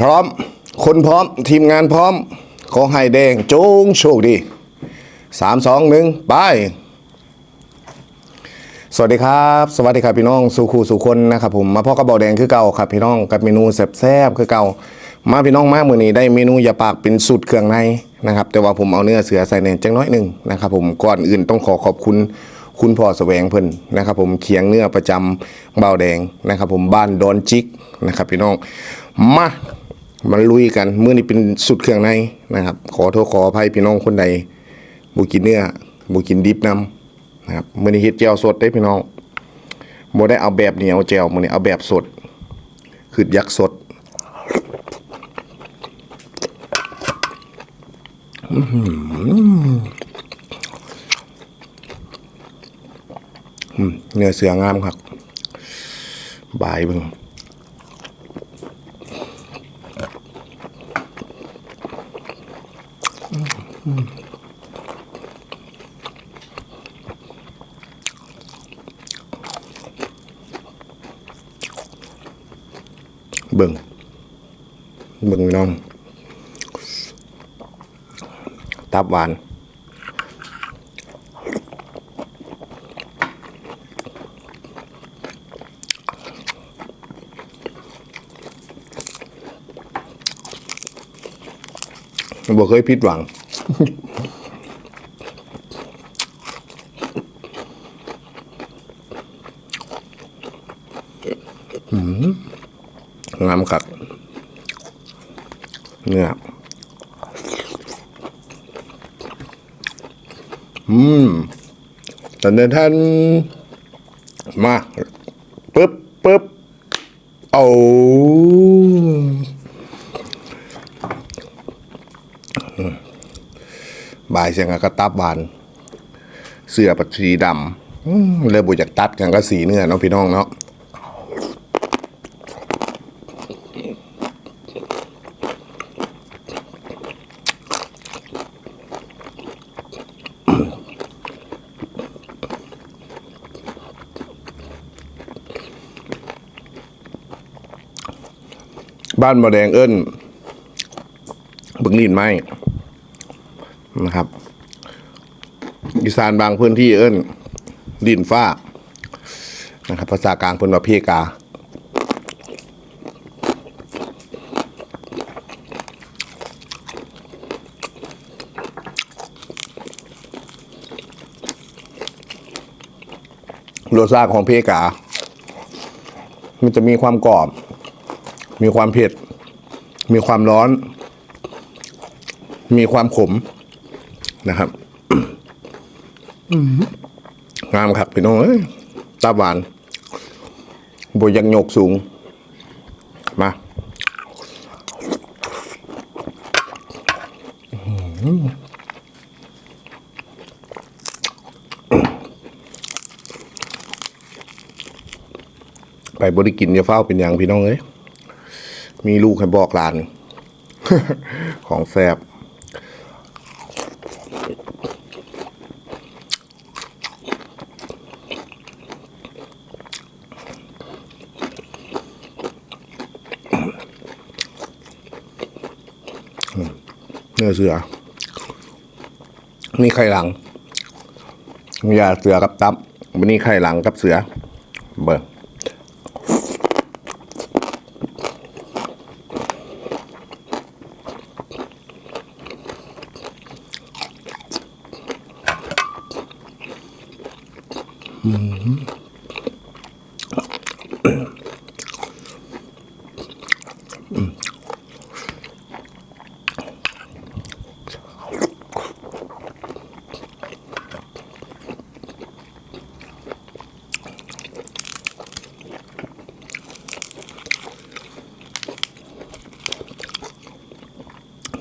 พร้อม คนพร้อมทีมงานพร้อม ขอให้แดงจงโชคดีสามสองหนึ่งไป สวัสดีครับ สวัสดีครับพี่น้องสุขูสุคนนะครับผมมาพ่อกระบอกแดงคือเก่าครับพี่น้องกับเมนูแซ่บๆคือเก่ามาพี่น้องมาเมื่อนี้ได้เมนูยาปากเป็นสูตรเครื่องในนะครับ แต่ว่าผมเอาเนื้อเสือใส่ในจังน้อยหนึ่งนะครับผมก่อนอื่นต้องขอขอบคุณคุณพ่อแสวงเพิ่นนะครับ ผมเคียงเนื้อประจำเบาแดงนะครับ ผมบ้านดอนจิกนะครับ พี่น้องมา มาลุยกันเมื่อนี้เป็นสูตรเครื่องในนะครับ ขอโทษขออภัยพี่น้องคนใดบุกินเนื้อบุกินดิบนำนะครับเมื่อนี้เฮ็ดแจวสดได้พี่น้องบ่ได้เอาแบบเหนียวแจวมื่อนี้เอาแบบสดคือยักษ์สดเนื้อเสืองามครับบายเบิง เบิ่ง เบิ่งน้อง ตับหวานบ่เคยผิดหวัง งามคักเนื้ออืมตอนนี้ท่านมาปึ๊บปึ๊บเอา บายเสียงกระตับบาน เสื้อปัดสีดำเลยบุจากตัดกันก็สีเนื้อเนาะพี่น้องเนาะบ้านบะแดงเอิ้นบึงลีนไม้ นะครับ อีสานบางพื้นที่เอิ้น ดินฟ้านะครับ ภาษากลางเพิ่นว่าเพการสชาติของเพกา มันจะมีความกรอบ มีความเผ็ด มีความร้อน มีความขม นะครับงามครับพี่น้องเอ้ยตาหวานบยังโยกสูง มาไปบริกินจะเฝ้าเป็นอย่างพี่น้องเอ้ยมีลูกให้บอกหลาน ของแซบ อเสือ มีไข่หลังมียาเสือกับตับวันนี้ไข่หลังกับเสือ เบิ่ง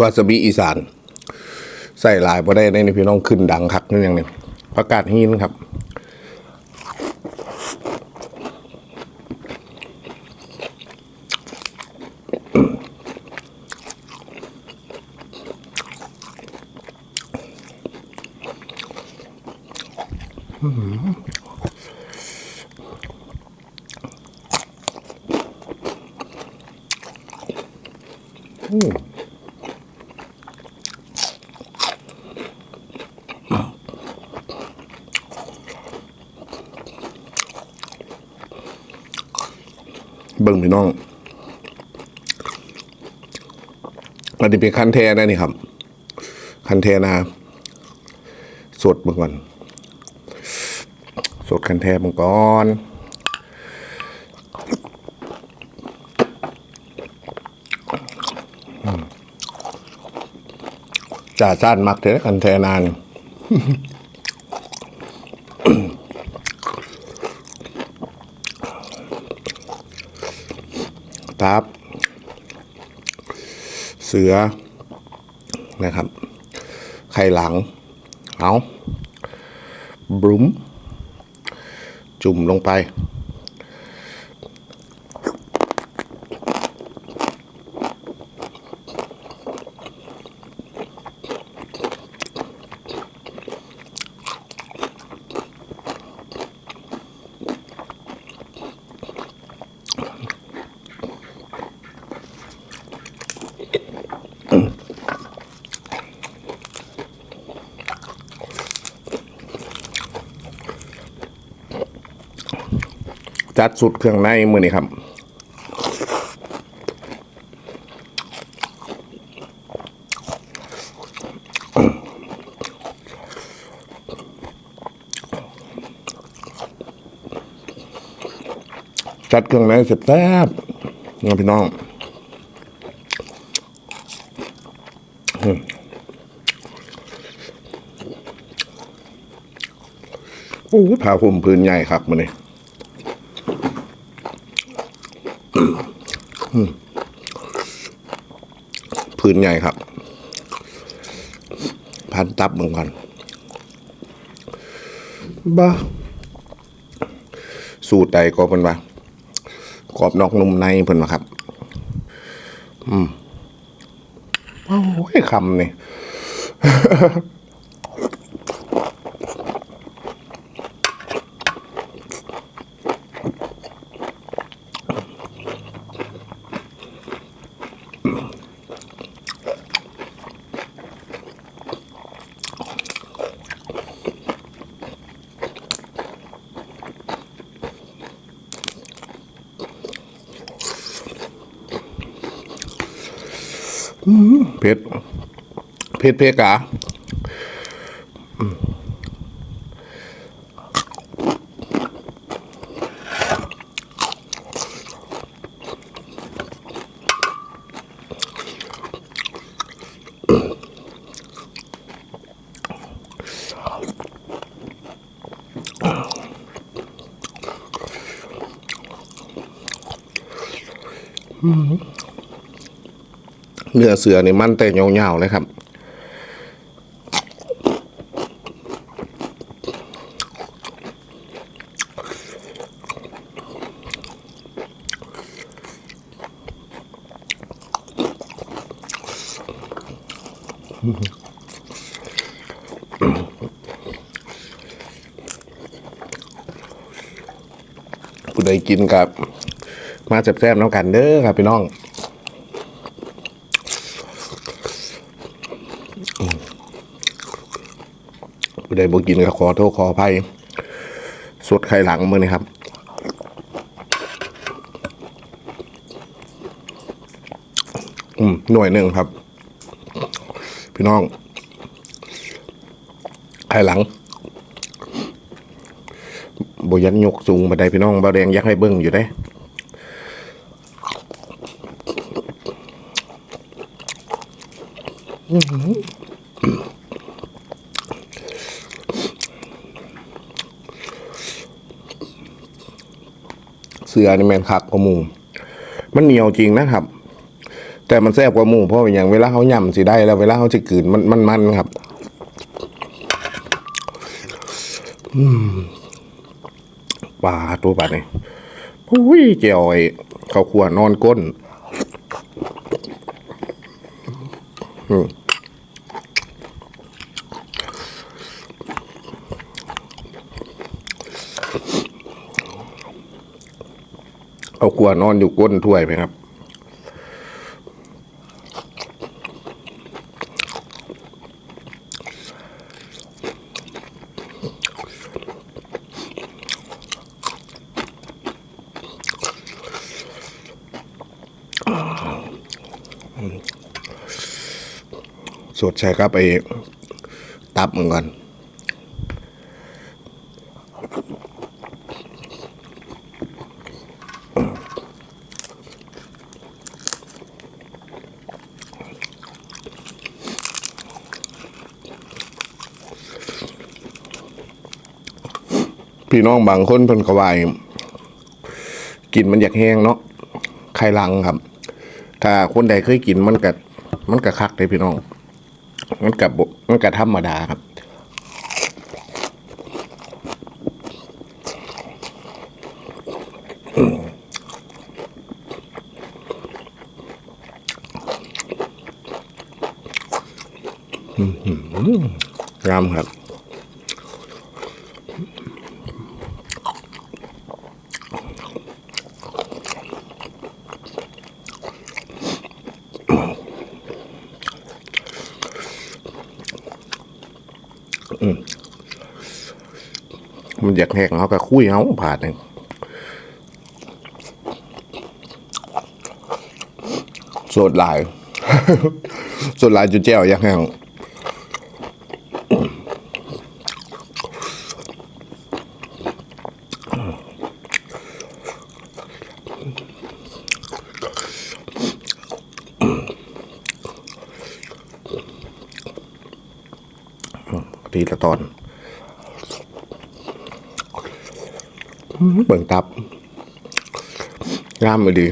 วาซาบิอีสาน ใส่ลายพอได้ในพี่น้องขึ้นดังคักนี่อย่างนี้ประกาศฮีนครับอเบิ่ งพี่น้องอันนี้เป็นคันเทนะนี่ครับ คันเทนาสดเมื่อก่อนสดคันเทเมังก่อนจ่าซ่านมักเถอะคันเทนาน รับเสือนะครับ ไข่หลัง เอาบลุม จุ่มลงไป จัดสุดเครื่องในมือนี่ครับจัดเครื่องในเสร็จแซ่บนะพี่น้องโอ้ผ้าห่มพื้นใหญ่ครับมันนี่ พื้นใหญ่ครับ พันตับเหมือนกันบ้าสูตรใดก็เป็นว่ากรอบนอกนุ่มในเพิ่นว่าครับ อืมโอ้ยคำนี่ เผ็ด เผ็ดเพกาเนื้อเสือนี่มันแต่ยาวๆเลยครับ ผู้ใดกินกับ มาแซ่บๆน้ำกันเด้อครับพี่น้องผู้ใดบ่กินก็ขอโทษขออภัยสดไข่หลังมือนี่ครับอืมหน่วยหนึ่งครับ พี่น้องไข่หลังบยันยกสูงบันไดพี่น้องบาแดงยักให้เบิ้งอยู่ได้เสือนี่แมนคักกว่าหมู มันเหนียวจริงนะครับ แต่มันแซ่บกว่าหมูเพราะอย่างเวลาเขาย่ำสิได้แล้วเวลาเขาจะกืนมันมันมันครับ อืมปลาตัวปลาเนี่ยอุ้ยเจียวไอ้ข้าวขั่วนอนก้น อืมเอาขัวนอนอยู่ก้นถ้วยไหมครับ สดใช่ครับไอ้ตับมึงก่อนพี่น้องบางคนเพิ่นก็ว่ายกินมันอยากแห้งเนาะไข่ลังครับ ถ้าคนใดเคยกินมันก็มันก็คักเลยพี่น้อง มันกับมันกับธรรมดาครับงามครับ มันอยากแหกเขาก็คุยเขาผ่านหนึ่งสดหลาย สดหลายจุดแจ้วอยากแห้ง ทีละตอนเบิ่งตับงามมาดี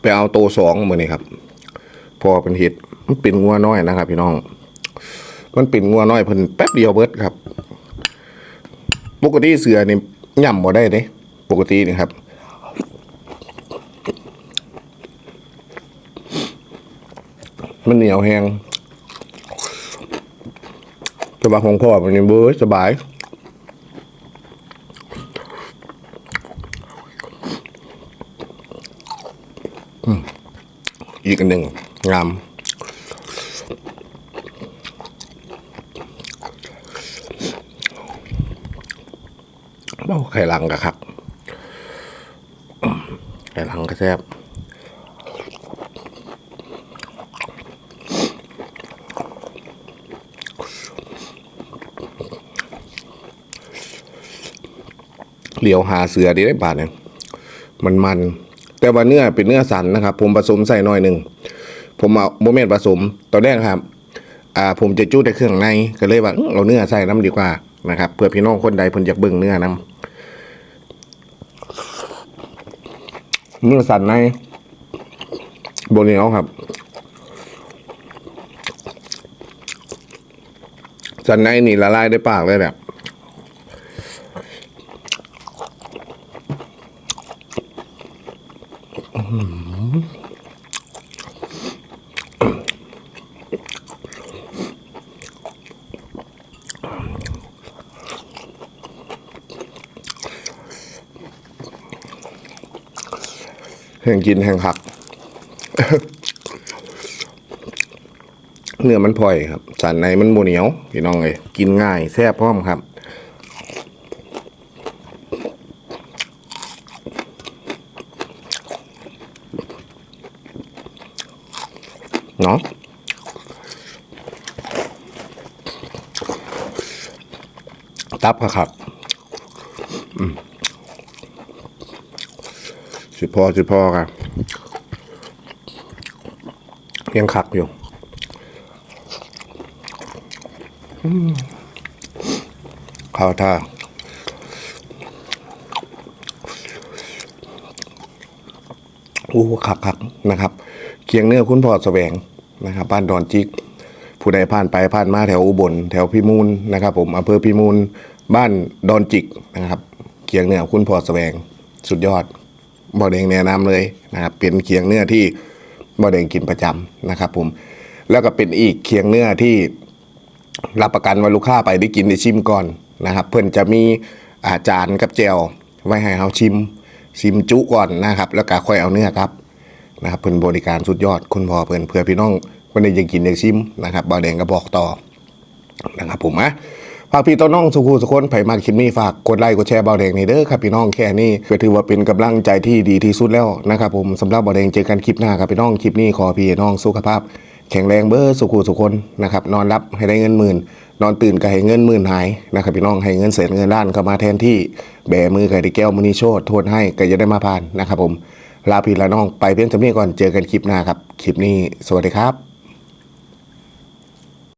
ไปเอาโตสองมือนี่ครับ พอเป็นเห็ดมันเป็นงัวน้อยนะครับ พี่น้อง มันเป็นงัวน้อยเพิ่นแป๊บเดียวเบิดครับ ปกติเสือนี่ย่ำบ่ได้เด้ปกตินี่ครับ มันเหนียวแหงแต่ว่าของพ่อมันนี่เบ้ยสบายอีกอันหนึ่งงามเบ้าไข่ลังกะครับไข่ลังก็แซ่บ เหลียวหาเสือดีได้บาทเนี่ยมันมัน แต่ว่าเนื้อเป็นเนื้อสันนะครับ ผมผสมใส่หน่อยหนึ่งผมเอาโมเมนต์ผสมตอนแรกครับ อ่า ผมจะจู้แต่เครื่องในก็เลยว่าอื้อเอาเนื้อใส่น้ำดีกว่านะครับเพื่อพี่น้องคนใดเพิ่นอยากเบิ่งเนื้อน้ำเนื้อสันในโบเหนียวครับสันในนี่ละลายได้ปากเลยแบบ แห่งกินแห่งหัก เนื้อมันพลอยครับ สันในมันโมเหนียวพี่น้องเลยกินง่ายแซ่บพร้อมครับเนาะตับค่ะครับ สิพอสิพอครับยังขักอยู่ข้าวท่าอู้ขักขักนะครับ เคียงเนื้อคุณพ่อแสวงนะครับบ้านดอนจิก ผู้ใดผ่านไปผ่านมาแถวอุบลแถวพิมูลนะครับ ผมอำเภอพิมูลบ้านดอนจิกนะครับ เคียงเนื้อคุณพ่อแสวงสุดยอด บ่อแดงแนะนำเลยนะครับเป็นเคียงเนื้อที่บ่อแดงกินประจำนะครับ ผม แล้วก็เป็นอีกเคียงเนื้อที่รับประกันว่าลูกค้าไปได้กินได้ชิมก่อนนะครับ เพื่อนจะมีอาจารย์กับแจวไว้ให้เขาชิม ชิมจุก่อนนะครับ แล้วก็ค่อยเอาเนื้อครับนะครับเพื่อนบริการสุดยอดคุณพ่อเพื่อนเพื่อพี่น้องคนใดยากกินอยากชิมนะครับบ่อแดงก็บอกต่อนะครับผมอะ ฝากพี่ต้นน้องสุขูสุคนไผมากคลิปนี้ฝากกดไลค์กดแชร์เบาแดงนี่เด้อครับพี่น้องแค่นี้ก็ถือว่าเป็นกำลังใจที่ดีที่สุดแล้วนะครับผมสำหรับเบาแดงเจอกันคลิปหน้าครับพี่น้องคลิปนี้ขอพี่น้องสุขภาพ แข็งแรงเบอร์สุขูสุคนนะครับนอนรับให้ได้เงินหมื่น นอนตื่นก็ให้เงินหมื่นหายนะครับพี่น้องให้เงินเศษเงินล้านเข้ามาแทนที่แบมือไก่ที่แก้วมณีโชดโทษให้ก็จะได้มาผ่านนะครับผมลาพี่ละน้องไปเพียงเท่านี้ก่อนเจอกันคลิปหน้าครับคลิปนี้สวัสดีครับ